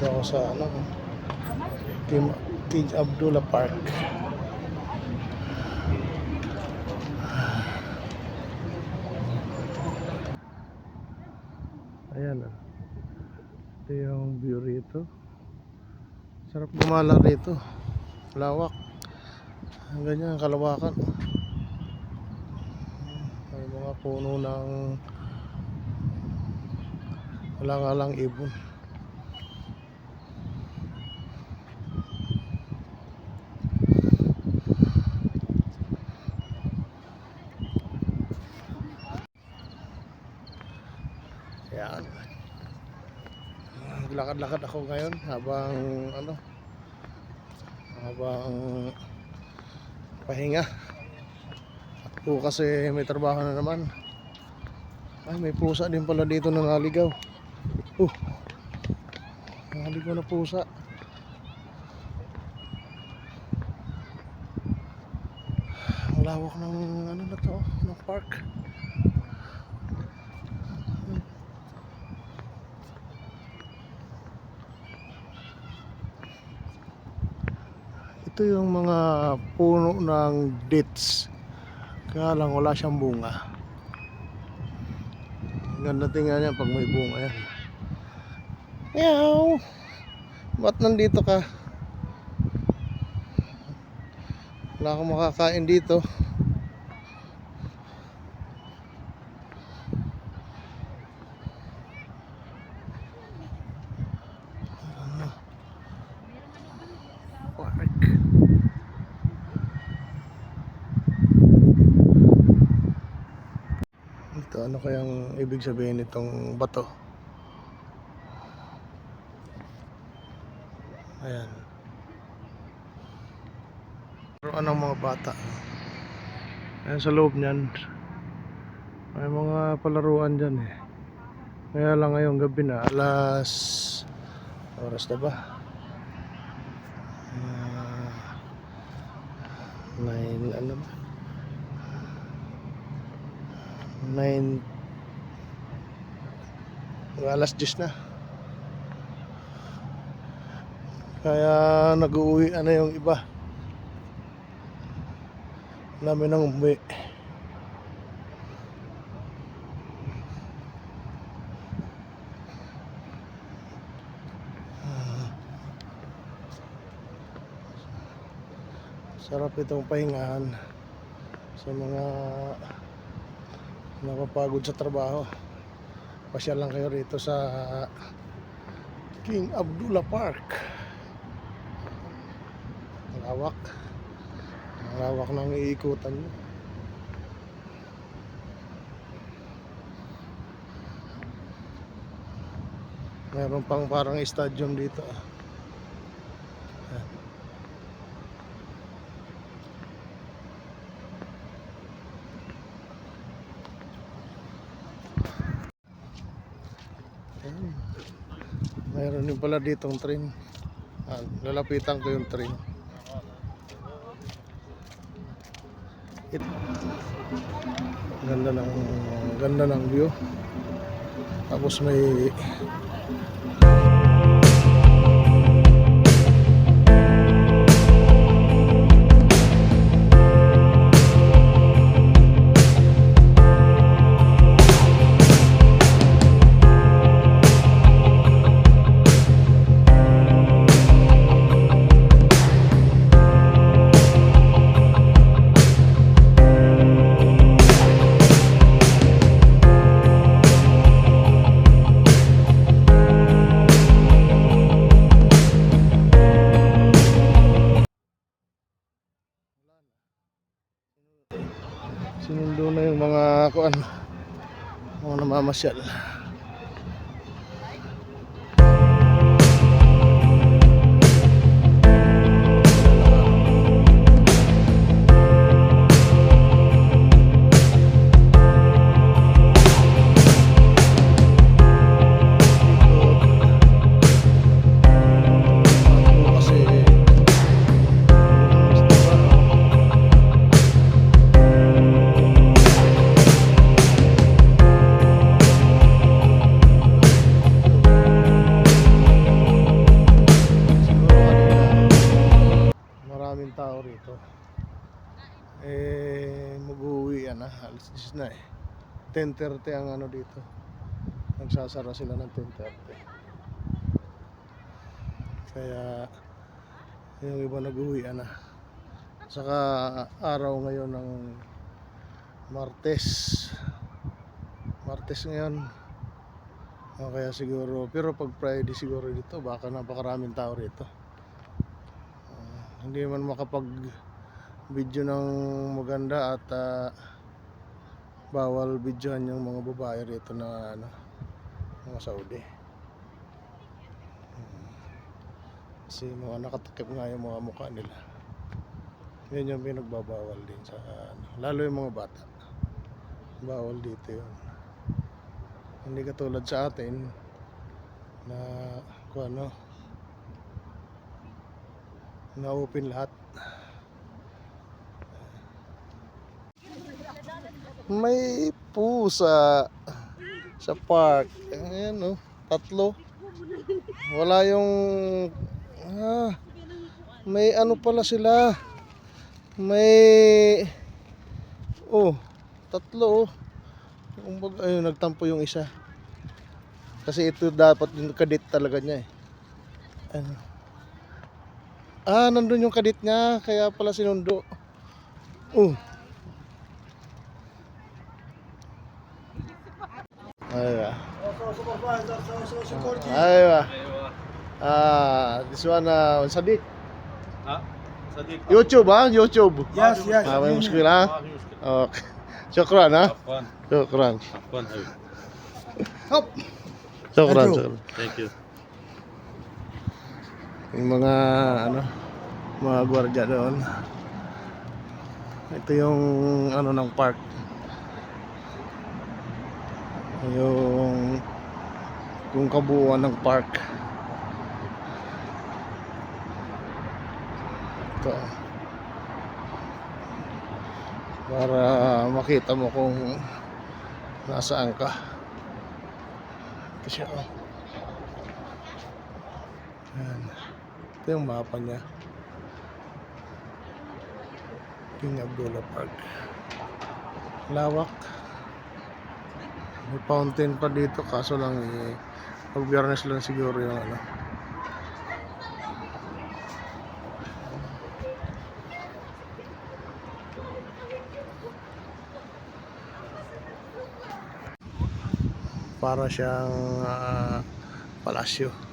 Dito ako sa ano, King, King Abdullah Park. Ayan ah. Ito yung view rito. Sarap gumala rito. Lawak. Ganyan, kalawakan. May mga puno ng wala nga lang ibon. Yan. Lakad-lakad ako ngayon habang ano habang pahinga. At kasi may trabaho na naman. Ay, may pusa din pala dito na naligaw. Uh, naligaw na pusa. Ang lawak ng ano na to, ng park. Ito yung mga puno ng dates. Kaya lang wala siyang bunga. Ganda tingnan niya pag may bunga yan. Meow! Ba't nandito ka? Wala akong makakain dito. Park. Ito, ano kayang ibig sabihin nitong bato? Ayan. Laruan ng mga bata. Ayan sa loob niyan. May mga palaruan dyan eh. Kaya lang ngayong gabi na, alas... Oras na ba? Ah, nine, ano ba? Nine... Alas 10 na. Kaya nag-uwi ano yung iba. Namin nang umuwi. Sarap itong pahingahan sa mga napapagod sa trabaho. Pasyal lang kayo rito sa King Abdullah Park. Ang lawak. Ang lawak ng iikutan mo. Meron pang parang stadium dito. ah. Yan. Yan. Mayroon din pala ditong train. Ah, lalapitan ko yung train. It, ganda ng ganda ng view. Tapos may sinundo na yung mga kuan mga namamasyal. Ah. Alas 10 na eh. 10.30 ang ano dito. Nagsasara sila ng 10.30. Kaya yung iba nag-uwi na. Saka araw ngayon ng Martes. Martes ngayon. O kaya siguro, pero pag Friday siguro dito, baka napakaraming tao rito. Ah, hindi man makapag video ng maganda at ah, bawal videohan yung mga babae rito na ano, mga Saudi. Hmm. Kasi mga nakatakip nga yung mga mukha nila. Yun yung pinagbabawal din sa ano, lalo yung mga bata. Bawal dito yun. Hindi katulad sa atin na kung ano na open lahat. May pusa sa park. Ayan oh, tatlo. Wala yung ah, may ano pala sila. May oh, tatlo oh. Kumbaga, ayun, nagtampo yung isa. Kasi ito dapat yung kadit talaga niya eh. Ano? Ah, nandun yung kadit niya, kaya pala sinundo. Oh. Aywa. Aywa. Ah, this one uh, Sadiq. Ha? Sadiq. YouTube ha? YouTube. Yes, yes. Ah, may muskil ha? Ah. Okay. Shukran ha? Afwan. Shukran. Afwan. Hop. Shukran, shukran. Thank you. Yung mga ano, mga gwardiya doon. Ito yung ano ng park. Yung kung kabuuan ng park. Ito. Para makita mo kung nasaan ka. Siya. Oh. Ayan. Ito yung mapa niya. King Abdullah Park. Lawak. May fountain pa dito kaso lang eh, pag biyernes lang siguro yung ano. Para siyang ah, palasyo.